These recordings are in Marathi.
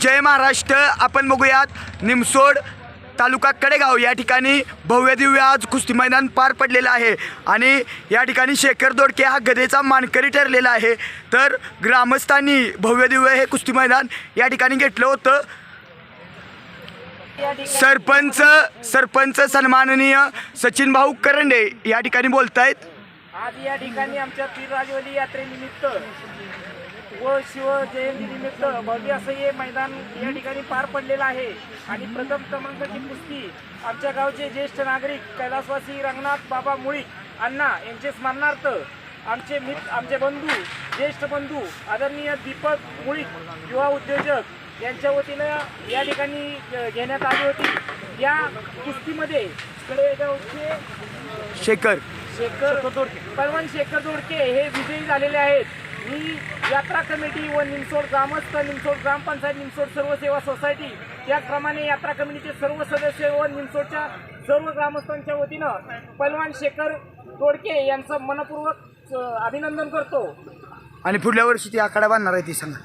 जय महाराष्ट्र. आपण बघूयात निमसोड तालुका कडेगाव. या ठिकाणी भव्य दिव्य आज कुस्ती मैदान पार पडलेलं आहे. आणि या ठिकाणी शेखर दोडके हा गदेचा मानकरी ठरलेला आहे. तर ग्रामस्थांनी भव्य दिव्य हे कुस्ती मैदान या ठिकाणी घेतलं होतं. सरपंच सरपंच सन्माननीय सचिन भाऊ करंडे या ठिकाणी बोलत आहेत आज या ठिकाणी आमच्या पीरराजवली यात्रेनिमित्त व शिव जयंतीनिमित्त भव्य असं हे मैदान या ठिकाणी पार पडलेलं आहे. आणि प्रथम क्रमांकाची कुस्ती आमच्या गावचे ज्येष्ठ नागरिक कैलासवासी रंगनाथ बाबा मुळीक अण्णा यांचे स्मरणार्थ आमचे मित्र आमचे बंधू ज्येष्ठ बंधू आदरणीय दीपक मुळीक युवा उद्योजक यांच्या वतीनं या ठिकाणी घेण्यात आली होती. या कुस्तीमध्ये कडेगावचे शेखर. शेखर पलवान शेखर दोडके हे विजयी झालेले आहेत. मी यात्रा कमिटी व निमसोड ग्रामस्थ निमसोड ग्रामपंचायत निमसोड सर्व सेवा सोसायटी त्याचप्रमाणे यात्रा कमिटीचे सर्व सदस्य व निमसोडच्या सर्व ग्रामस्थांच्या वतीनं पलवान शेखर दोडके यांचं मनपूर्वक अभिनंदन करतो. आणि पुढल्या वर्षी ती आखाडा बांधणार आहे ती सांगा.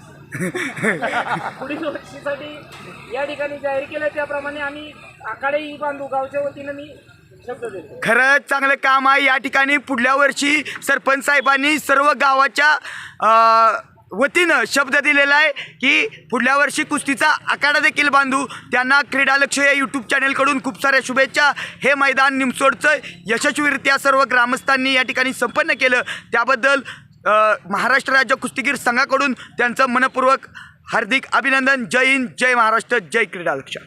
पुढील वर्षीसाठी या ठिकाणी जाहीर केलं. त्याप्रमाणे आम्ही आखाडेही बांधू. गावच्या वतीनं मी खरंच चांगलं काम आहे. या ठिकाणी पुढल्या वर्षी सरपंच साहेबांनी सर्व गावाच्या वतीनं शब्द दिलेला आहे की पुढल्या वर्षी कुस्तीचा आखाडा देखील बांधू. त्यांना क्रीडा लक्ष या यूट्यूब चॅनेलकडून खूप साऱ्या शुभेच्छा. हे मैदान निमसोडचं यशस्वीरित्या सर्व ग्रामस्थांनी या ठिकाणी संपन्न केलं. त्याबद्दल महाराष्ट्र राज्य कुस्तीगीर संघाकडून त्यांचं मनपूर्वक हार्दिक अभिनंदन. जय हिंद जय महाराष्ट्र जय क्रीडा लक्ष.